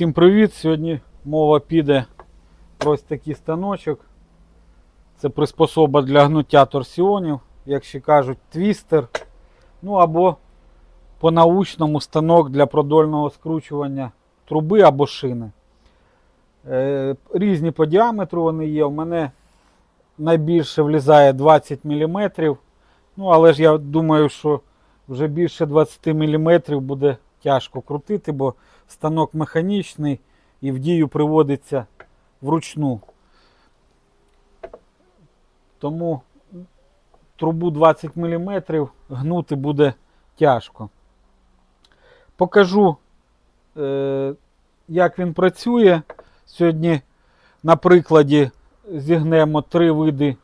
Всім привіт! Сьогодні мова піде про ось такий станочок. Це приспособа для гнуття торсіонів, як ще кажуть, твістер. Ну або по-научному станок для продольного скручування труби або шини. Е, різні по діаметру вони є. У мене найбільше влізає 20 мм. Ну, але ж я думаю, що вже більше 20 мм буде тяжко крутити, бо станок механічний і в дію приводиться вручну. Тому трубу 20 мм гнути буде тяжко. Покажу, е, як він працює. Сьогодні на прикладі зігнемо три види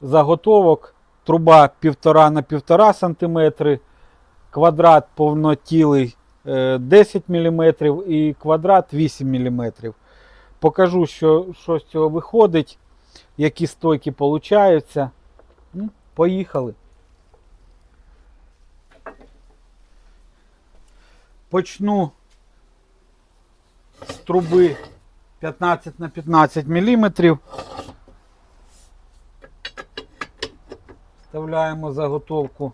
заготовок. Труба 1,5 на 1,5 см, квадрат повнотілий е, 10 мм і квадрат 8 мм. Покажу, що, що з цього виходить, які стойки получаються. Ну, Поїхали. Почну з труби 15 на 15 мм. Вставляємо заготовку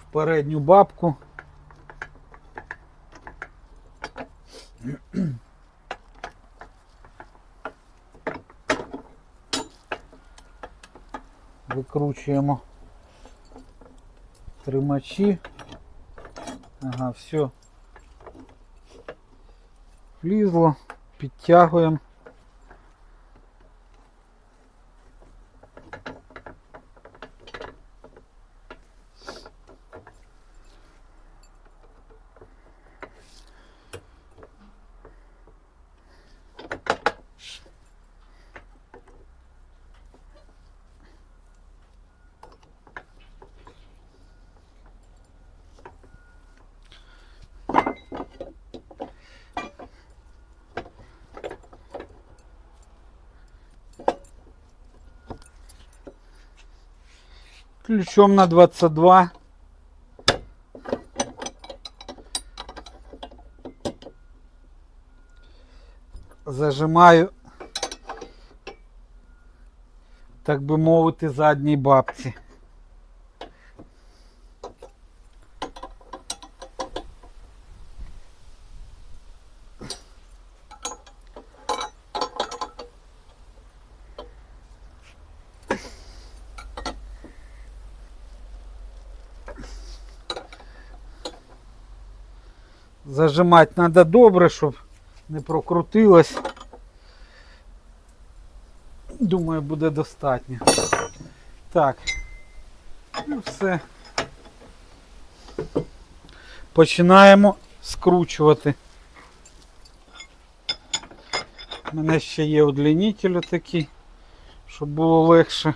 в передню бабку. Викручуємо тримачі. Ага, все. Влізло, підтягуємо. Ключом на 22. Зажимаю, так би мовити, задній бабці. Зажимати треба добре, щоб не прокрутилось. Думаю, буде достатньо. Так. Ну все. Починаємо скручувати. У мене ще є удлінитель такий, щоб було легше.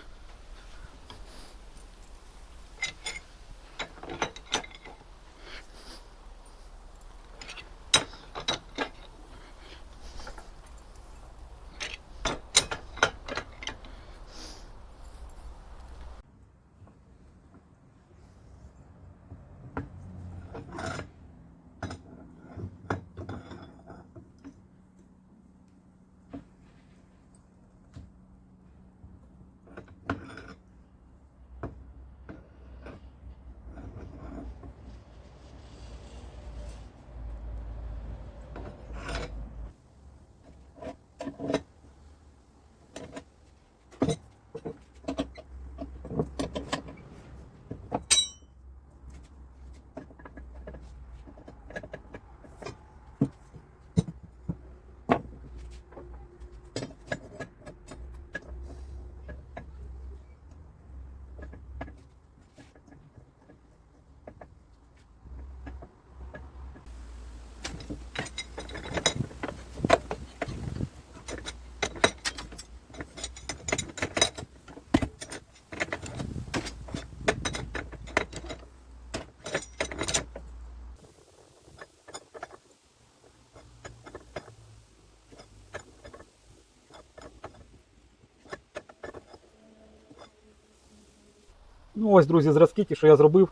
Ну ось, друзі, зразки, ті, що я зробив.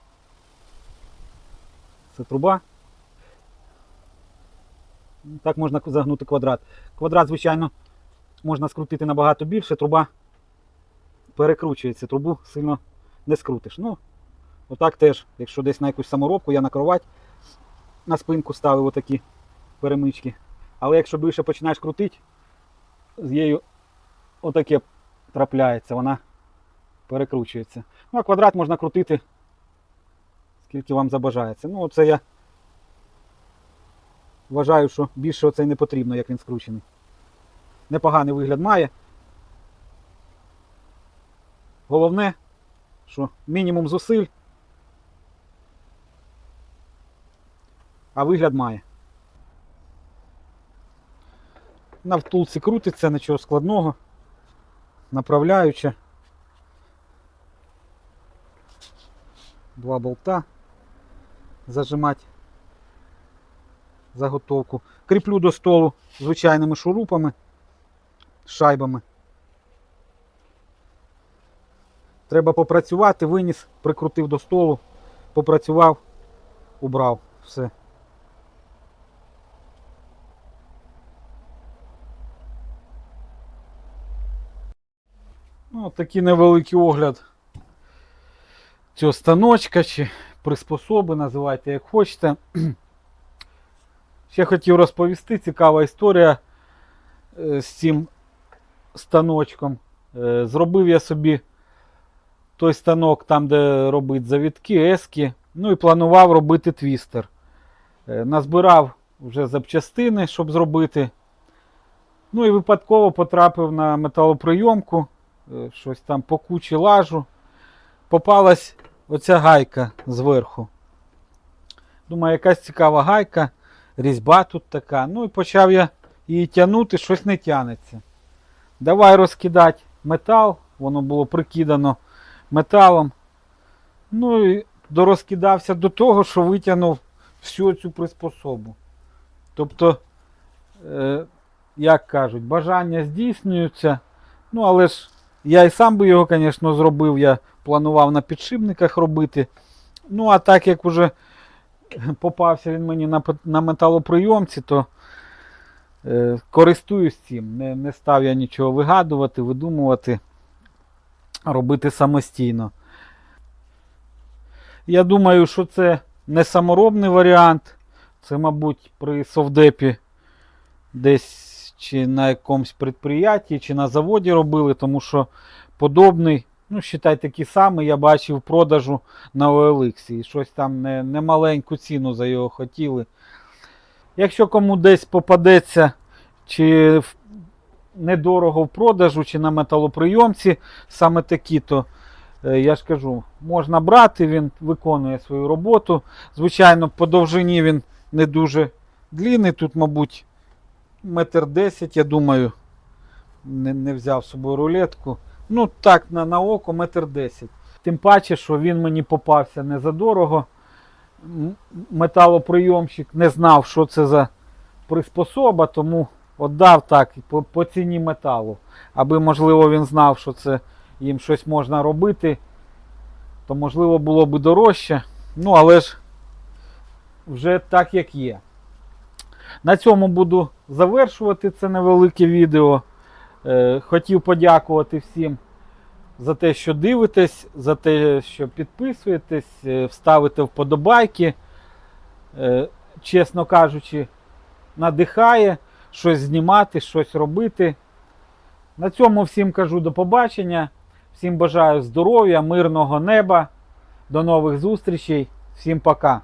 Це труба. Так можна загнути квадрат. Квадрат, звичайно, можна скрутити набагато більше, труба перекручується, трубу сильно не скрутиш. Ну, отак теж, якщо десь на якусь саморобку, я на кровать на спинку ставив отакі перемички. Але якщо більше починаєш крутити, з нею отаке трапляється, вона перекручується. Ну, а квадрат можна крутити, скільки вам забажається. Ну, оце я вважаю, що більше оце не потрібно, як він скручений. Непоганий вигляд має. Головне, що мінімум зусиль, а вигляд має. На втулці крутиться, нічого складного. Направляюча. Два болта зажимати заготовку. Кріплю до столу звичайними шурупами, шайбами. Треба попрацювати, виніс, прикрутив до столу, попрацював, убрав. Все. Ну, такий невеликий огляд цього станочка чи приспособи, називайте як хочете. Ще хотів розповісти, цікава історія е, з цим станочком. Е, Зробив я собі той станок там, де робить завітки, ески. Ну і планував робити твістер. Е, Назбирав вже запчастини, щоб зробити. Ну і випадково потрапив на металоприйомку, щось там по кучі лажу. Попалась оця гайка зверху. Думаю, якась цікава гайка, різьба тут така. Ну і почав я її тягнути, щось не тянеться. Давай розкидати метал, воно було прикидано металом. Ну і дорозкидався до того, що витягнув всю цю приспособу. Тобто, е, як кажуть, бажання здійснюються. Ну, але ж я і сам би його, звісно, зробив. Я планував на підшипниках робити. Ну, а так як уже попався він мені на, на металоприйомці, то е, користуюсь цим. Не, не став я нічого вигадувати, видумувати, робити самостійно. Я думаю, що це не саморобний варіант. Це, мабуть, при совдепі десь чи на якомусь предприяті, чи на заводі робили, тому що подобний, ну, считай, такий самий, я бачив продажу на OLX. І щось там не, не маленьку ціну за його хотіли. Якщо кому десь попадеться, чи недорого в продажу, чи на металоприйомці, саме такі, то е, я ж кажу, можна брати, він виконує свою роботу. Звичайно, по довжині він не дуже длинний, тут, мабуть, метр десять, я думаю, не, не взяв з собою рулетку. Ну, так, на, на око метр десять. Тим паче, що він мені попався не за дорого. Металоприйомщик не знав, що це за приспособа, тому віддав так по, по ціні металу. Аби, можливо, він знав, що це їм щось можна робити, то можливо було б дорожче. Ну, але ж вже так, як є. На цьому буду завершувати це невелике відео. Е, Хотів подякувати всім за те, що дивитесь, за те, що підписуєтесь, е, вставите вподобайки. Е, Чесно кажучи, надихає щось знімати, щось робити. На цьому всім кажу до побачення. Всім бажаю здоров'я, мирного неба. До нових зустрічей. Всім пока.